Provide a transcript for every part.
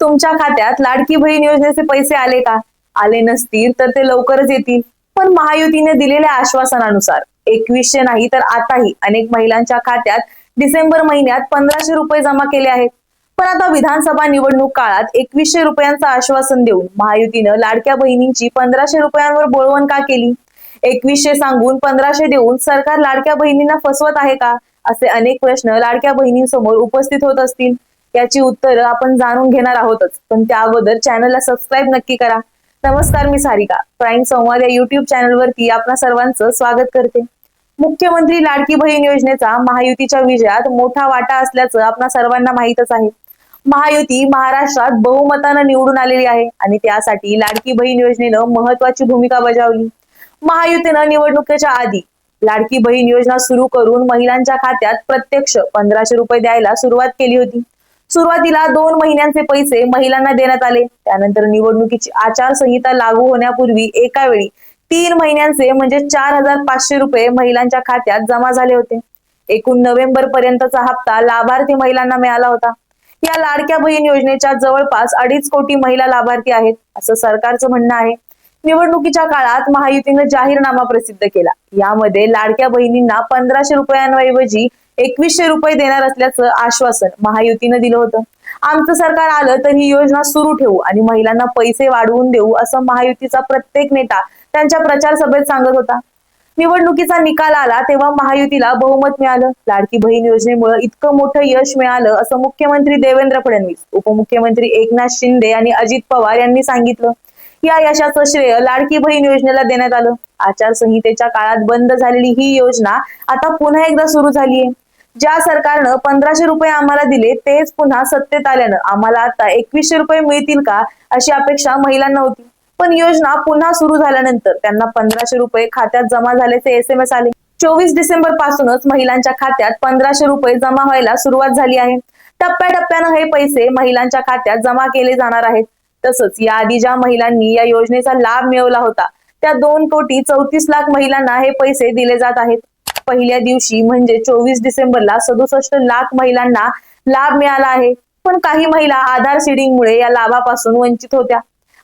तुमच्या खात्यात लाडकी बहीण योजनेचे पैसे आले का? आले नसतील तर ते लवकरच येतील. पण महायुतीने दिलेल्या आश्वासनानुसार एकवीसशे नाही तर आताही अनेक महिलांच्या खात्यात डिसेंबर महिन्यात पंधराशे रुपये जमा केले आहेत. पण आता विधानसभा निवडणूक काळात एकवीसशे रुपयांचं आश्वासन देऊन महायुतीनं लाडक्या बहिणींची पंधराशे रुपयांवर बोळवण का केली? एकवीसशे सांगून पंधराशे देऊन सरकार लाडक्या बहिणींना फसवत आहे का? असे अनेक प्रश्न लाडक्या बहिणींसमोर उपस्थित होत असतील. याची उत्तरं आपण जाणून घेणार आहोतच. पण त्या अगोदर चॅनलला सबस्क्राईब नक्की करा. नमस्कार मी सारिका. प्राईम संवाद या युट्यूब चॅनलवरती आपणा सर्वांचं स्वागत करते. मुख्यमंत्री लाडकी बहीण योजनेचा महायुतीच्या विजयात मोठा वाटा असल्याचं आपण सर्वांना माहीतच आहे. महायुती महाराष्ट्रात बहुमतानं निवडून आलेली आहे आणि त्यासाठी लाडकी बहीण योजनेनं महत्वाची भूमिका बजावली. महायुतीनं निवडणुकीच्या आधी लाडकी बहीण योजना सुरू करून महिलांच्या खात्यात प्रत्यक्ष पंधराशे रुपये द्यायला सुरुवात केली होती. सुरुवातीला दोन महिन्यांचे पैसे महिलांना देण्यात आले. त्यानंतर निवडणुकीची आचारसंहिता लागू होण्यापूर्वी एका वेळी तीन महिन्यांचे म्हणजे चार हजार पाचशे रुपये महिलांच्या खात्यात जमा झाले होते. एकूण नोव्हेंबर पर्यंतचा हप्ता लाभार्थी महिलांना मिळाला होता. या लाडक्या बहीण योजनेच्या जवळपास अडीच कोटी महिला लाभार्थी आहेत असं सरकारचं म्हणणं आहे. निवडणुकीच्या काळात महायुतीनं जाहीरनामा प्रसिद्ध केला. यामध्ये लाडक्या बहिणींना पंधराशे रुपयांऐवजी एकवीसशे रुपये देणार असल्याचं आश्वासन महायुतीनं दिलं होतं. आमचं सरकार आलं तर ही योजना सुरू ठेवू आणि महिलांना पैसे वाढवून देऊ असं महायुतीचा प्रत्येक नेता त्यांच्या प्रचार सभेत सांगत होता. निवडणुकीचा निकाल आला तेव्हा महायुतीला बहुमत मिळालं. लाडकी बहीण योजनेमुळे इतकं मोठं यश मिळालं असं मुख्यमंत्री देवेंद्र फडणवीस उपमुख्यमंत्री एकनाथ शिंदे आणि अजित पवार यांनी सांगितलं. या यशाचं श्रेय लाडकी बहीण योजनेला देण्यात आलं. आचारसंहितेच्या काळात बंद झालेली ही योजना आता पुन्हा एकदा सुरू झालीय. ज्या सरकारनं पंधराशे रुपये आम्हाला दिले तेच पुन्हा सत्तेत आल्यानं आम्हाला आता एकवीसशे रुपये मिळतील का अशी अपेक्षा महिलांना होती. पण योजना पुन्हा सुरू झाल्यानंतर त्यांना पंधराशे रुपये खात्यात जमा झाल्याचे एस एम एस आले. चोवीस डिसेंबर पासूनच महिलांच्या खात्यात पंधराशे रुपये जमा व्हायला सुरुवात झाली आहे. टप्प्याटप्प्यानं हे पैसे महिलांच्या खात्यात जमा केले जाणार आहेत. तसंच याआधी ज्या महिलांनी या योजनेचा लाभ मिळवला होता त्या दोन कोटी चौतीस लाख महिलांना हे पैसे दिले जात आहेत. पहिल्या दिवशी म्हणजे चोवीस डिसेंबरला सदुसष्ट लाख महिलांना लाभ मिळाला आहे. पण काही महिला आधार सीडिंगमुळे या लाभापासून वंचित होत्या.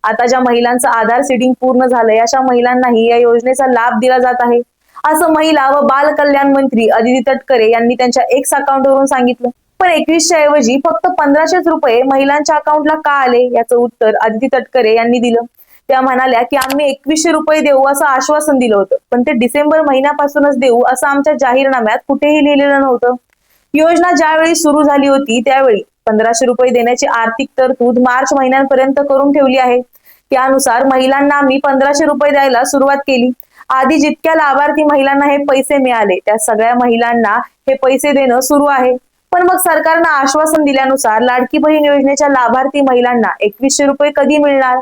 आता ज्या महिलांचं आधार सीडिंग पूर्ण झालंय अशा महिलांनाही या योजनेचा लाभ दिला जात आहे. असं महिला व बाल कल्याण मंत्री अदिती तटकरे यांनी त्यांच्या एक्स अकाउंटवरून सांगितलं. पण एकवीसच्या ऐवजी फक्त पंधराशेच रुपये महिलांच्या अकाउंटला का आले? याचं उत्तर अदिती तटकरे यांनी दिलं. त्या म्हणाल्या की आम्ही एकवीसशे रुपये देऊ असं आश्वासन दिलं होतं. पण ते डिसेंबर महिन्यापासूनच देऊ असं आमच्या जाहीरनाम्यात कुठेही लिहिलेलं नव्हतं. योजना ज्यावेळी सुरू झाली होती त्यावेळी पंधराशे रुपये देण्याची आर्थिक तरतूद मार्च महिन्यापर्यंत करून ठेवली आहे. त्यानुसार महिलांना आम्ही पंधराशे रुपये द्यायला सुरुवात केली. आधी जितक्या लाभार्थी महिलांना हे पैसे मिळाले त्या सगळ्या महिलांना हे पैसे देणं सुरू आहे. पण मग सरकारनं आश्वासन दिल्यानुसार लाडकी बहीण योजनेच्या लाभार्थी महिलांना एकवीसशे रुपये कधी मिळणार?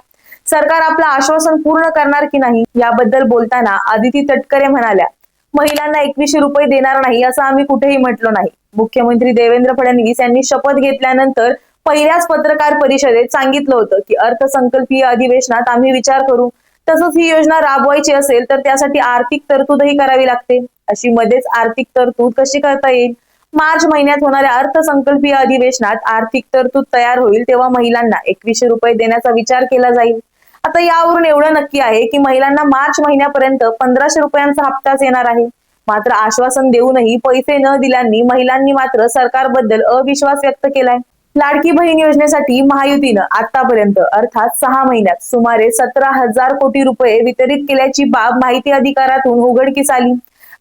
सरकार आपलं आश्वासन पूर्ण करणार की नाही याबद्दल बोलताना आदिती तटकरे म्हणाल्या महिलांना एकवीसशे रुपये देणार नाही असं आम्ही कुठेही म्हटलो नाही. मुख्यमंत्री देवेंद्र फडणवीस यांनी शपथ घेतल्यानंतर पहिल्याच पत्रकार परिषदेत सांगितलं होतं की अर्थसंकल्पीय अधिवेशनात आम्ही विचार करू. तसंच ही योजना राबवायची असेल तर त्यासाठी आर्थिक तरतूदही करावी लागते. अशी मध्येच आर्थिक तरतूद कशी करता येईल? मार्च महिन्यात होणाऱ्या अर्थसंकल्पीय अधिवेशनात आर्थिक तरतूद तयार होईल तेव्हा महिलांना एकवीसशे रुपये देण्याचा विचार केला जाईल. आता यावरून एवढं नक्की आहे की महिलांना मार्च महिन्यापर्यंत पंधराशे रुपयांचा हप्ताच येणार आहे. मात्र आश्वासन देऊनही पैसे न दिल्यांनी महिलांनी मात्र सरकारबद्दल अविश्वास व्यक्त केलाय. लाडकी बहीण योजनेसाठी महायुतीनं आतापर्यंत अर्थात सहा महिन्यात सुमारे सतरा हजार कोटी रुपये वितरित केल्याची बाब माहिती अधिकारातून उघडकीस आली.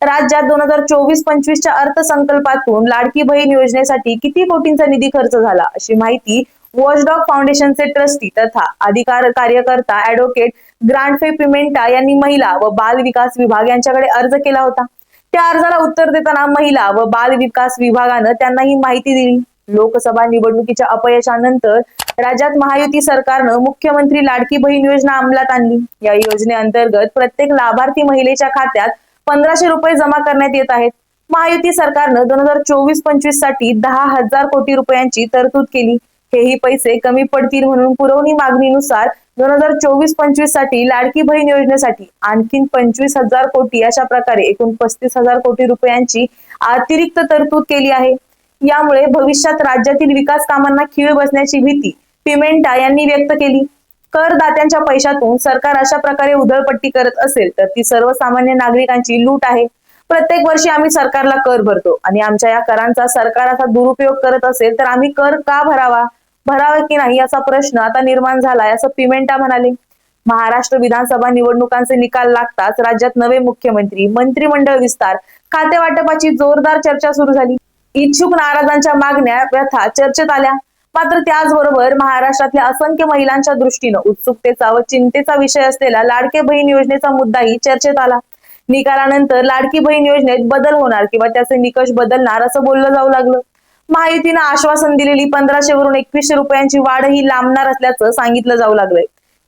राज्यात दोन हजार चोवीस पंचवीसच्या अर्थसंकल्पातून लाडकी बहीण योजनेसाठी किती कोटींचा निधी खर्च झाला अशी माहिती वॉचडॉग फाउंडेशनचे ट्रस्टी तथा अधिकार कार्यकर्ता ऍडव्होकेट ग्रांटफे पिमेंटा यांनी महिला व बाल विकास विभाग यांच्याकडे अर्ज केला होता. त्या अर्जाला उत्तर देताना महिला व बाल विकास विभागानं त्यांना ही माहिती दिली. लोकसभा निवडणुकीच्या अपयशानंतर राज्यात महायुती सरकारनं मुख्यमंत्री लाडकी बहीण योजना अंमलात आणली. या योजनेअंतर्गत प्रत्येक लाभार्थी महिलेच्या खात्यात पंधराशे रुपये जमा करण्यात येत आहेत. महायुती सरकारनं दोन हजार चोवीस पंचवीससाठी दहा हजार कोटी रुपयांची तरतूद केली. हेही पैसे कमी पडतील म्हणून पुरवणी मागणीनुसार दोन हजार चोवीस पंचवीससाठी लाडकी बहीण योजनेसाठी आणखीन पंचवीस हजार कोटी अशा प्रकारे एकूण पस्तीस हजार कोटी रुपयांची अतिरिक्त तरतूद केली आहे. यामुळे भविष्यात राज्यातील विकास कामांना खीळ बसण्याची भीती पिमेंटा यांनी व्यक्त केली. करदात्यांच्या पैशातून सरकार अशा प्रकारे उधळपट्टी करत असेल तर ती सर्वसामान्य नागरिकांची लूट आहे. प्रत्येक वर्षी आम्ही सरकारला कर भरतो आणि आमच्या या करांचा सरकार असा दुरुपयोग करत असेल तर आम्ही कर का भरावा? भरावा की नाही असा प्रश्न आता निर्माण झालाय. असं पिमेंटा म्हणाले. महाराष्ट्र विधानसभा निवडणुकांचे निकाल लागताच राज्यात नवे मुख्यमंत्री मंत्रिमंडळ विस्तार खाते वाटपाची जोरदार चर्चा सुरू झाली. इच्छुक नाराजांच्या मागण्या व्यथा चर्चेत आल्या. मात्र त्याचबरोबर महाराष्ट्रातल्या असंख्य महिलांच्या दृष्टीनं उत्सुकतेचा व चिंतेचा विषय असलेला लाडके बहीण योजनेचा मुद्दाही चर्चेत आला. निकालानंतर लाडकी बहीण योजनेत बदल होणार किंवा त्याचे निकष बदलणार असं बोललं जाऊ लागलं. महायुतीनं आश्वासन दिलेली पंधराशे वरून एकवीसशे रुपयांची वाढ ही लांबणार असल्याचं सांगितलं जाऊ लागलंय.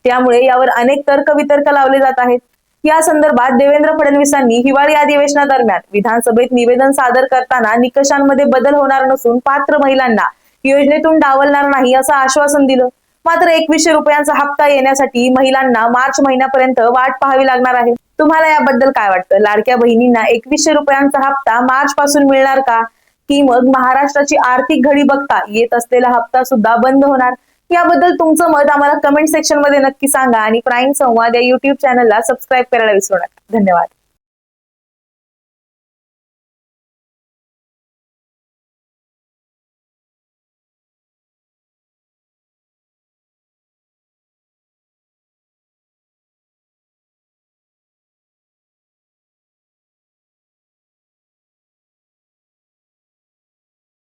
त्यामुळे यावर अनेक तर्क वितर्क लावले जात आहेत. या संदर्भात देवेंद्र फडणवीसांनी हिवाळी अधिवेशनादरम्यान विधानसभेत निवेदन सादर करताना निकषांमध्ये बदल होणार नसून पात्र महिलांना योजनेतून डावलणार नाही असं आश्वासन दिलं. मात्र एकवीसशे रुपयांचा हप्ता येण्यासाठी महिलांना मार्च महिन्यापर्यंत वाट पाहावी लागणार आहे. तुम्हाला याबद्दल काय वाटतं? लाडक्या बहिणींना एकवीसशे रुपयांचा हप्ता मार्च पासून मिळणार का? की मग महाराष्ट्राची आर्थिक घडी बघता येत असलेला हप्ता सुद्धा बंद होणार. याबद्दल तुमचं मत आम्हाला कमेंट सेक्शनमध्ये नक्की सांगा आणि प्राईम संवाद या युट्यूब चॅनलला सबस्क्राईब करायला विसरू नका. धन्यवाद.